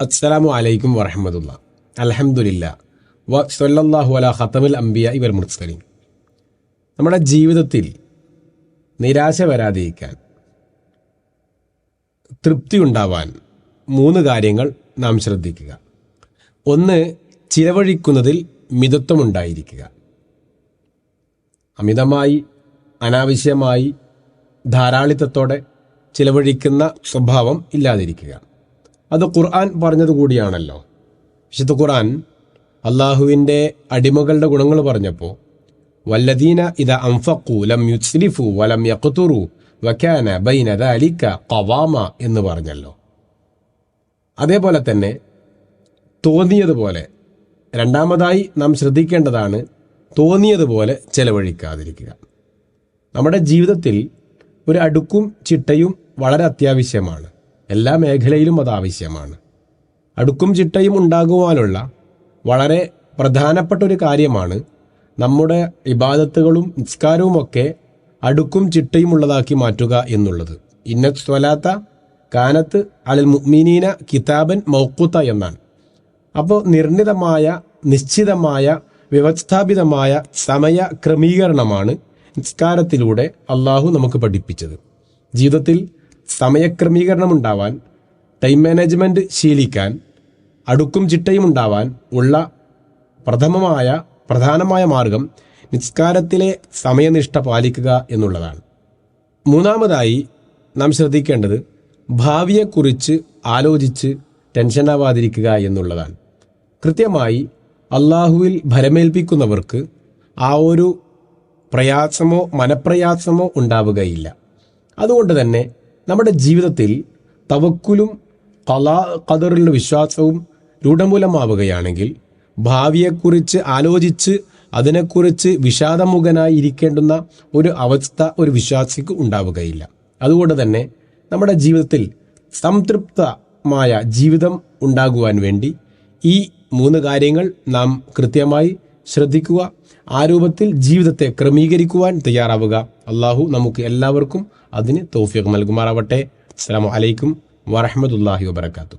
അസ്സലാമു അലൈക്കും വറഹമത്തുള്ള. അലഹമുല്ല വ സൊല്ലാഹു അല ഖത്തമുൽ അംബിയ ഇവർ മുർസലീം നമ്മുടെ ജീവിതത്തിൽ നിരാശ വരാതിരിക്കാൻ തൃപ്തി ഉണ്ടാവാൻ മൂന്ന് കാര്യങ്ങൾ നാം ശ്രദ്ധിക്കുക. ഒന്ന് ചിലവഴിക്കുന്നതിൽ മിതത്വമുണ്ടായിരിക്കുക അമിതമായി അനാവശ്യമായി ധാരാളിത്തത്തോടെ ചിലവഴിക്കുന്ന സ്വഭാവം ഇല്ലാതിരിക്കുക. അത് ഖുർആൻ പറഞ്ഞത് കൂടിയാണല്ലോ. വിശുദ്ധ ഖുർആൻ അള്ളാഹുവിന്റെ അടിമകളുടെ ഗുണങ്ങൾ പറഞ്ഞപ്പോൾ വല്ലദീന ഇത അംഫക്കു ലം യുസ്ലിഫു വലം യഖ്തുറു വക്കാന ബൈന അലിക്ക കവാമ എന്ന് പറഞ്ഞല്ലോ. അതേപോലെ തന്നെ തോന്നിയതുപോലെ രണ്ടാമതായി നാം ശ്രദ്ധിക്കേണ്ടതാണ് തോന്നിയതുപോലെ ചെലവഴിക്കാതിരിക്കുക. നമ്മുടെ ജീവിതത്തിൽ ഒരു അടുക്കും ചിട്ടയും വളരെ അത്യാവശ്യമാണ്. എല്ലാ മേഖലയിലും അത് ആവശ്യമാണ് അടുക്കും ചിട്ടയും ഉണ്ടാകുവാനുള്ള വളരെ പ്രധാനപ്പെട്ട ഒരു കാര്യമാണ് നമ്മുടെ ഇബാദത്തുകളും നിസ്കാരവുമൊക്കെ അടുക്കും ചിട്ടയും ഉള്ളതാക്കി മാറ്റുക എന്നുള്ളത്. ഇന്ന സ്വലാത്ത കാനത്ത് അലൽ മുഅ്മിനീന കിതാബൻ മൗക്കുത്ത എന്നാണ്. അപ്പോൾ നിർണിതമായ നിശ്ചിതമായ വ്യവസ്ഥാപിതമായ സമയ ക്രമീകരണമാണ് നിസ്കാരത്തിലൂടെ അള്ളാഹു നമുക്ക് പഠിപ്പിച്ചത്. ജീവിതത്തിൽ സമയക്രമീകരണം ഉണ്ടാവാൻ ടൈം മാനേജ്മെന്റ് ശീലിക്കാൻ അടുക്കും ചിട്ടയും ഉണ്ടാവാൻ ഉള്ള പ്രഥമമായ പ്രധാനമായ മാർഗം നിസ്കാരത്തിലെ സമയനിഷ്ഠ പാലിക്കുക എന്നുള്ളതാണ്. മൂന്നാമതായി നാം ശ്രദ്ധിക്കേണ്ടത് ഭാവിയെക്കുറിച്ച് ആലോചിച്ച് ടെൻഷനാവാതിരിക്കുക എന്നുള്ളതാണ്. കൃത്യമായി അള്ളാഹുവിൽ ഭരമേൽപ്പിക്കുന്നവർക്ക് ആ ഒരു പ്രയാസമോ മനപ്രയാസമോ ഉണ്ടാവുകയില്ല. അതുകൊണ്ട് തന്നെ നമ്മുടെ ജീവിതത്തിൽ തവക്കുലും കലാ കതറിലുള്ള വിശ്വാസവും രൂഢമൂലമാവുകയാണെങ്കിൽ ഭാവിയെക്കുറിച്ച് ആലോചിച്ച് അതിനെക്കുറിച്ച് വിഷാദമുഖനായി ഇരിക്കേണ്ടുന്ന ഒരു അവസ്ഥ ഒരു വിശ്വാസിക്ക് ഉണ്ടാവുകയില്ല. അതുകൊണ്ട് തന്നെ നമ്മുടെ ജീവിതത്തിൽ സംതൃപ്തമായ ജീവിതം ഉണ്ടാകുവാൻ വേണ്ടി ഈ മൂന്ന് കാര്യങ്ങൾ നാം കൃത്യമായി ശ്രദ്ധിക്കുക. ആ രൂപത്തിൽ ജീവിതത്തെ ക്രമീകരിക്കുവാൻ തയ്യാറാവുക. അള്ളാഹു നമുക്ക് എല്ലാവർക്കും അതിന് തോഫിക്ക് നൽകുമാറാവട്ടെ. അസ്സാം വലൈക്കും വറഹമത്തല്ലാഹി വാബർക്കാത്തു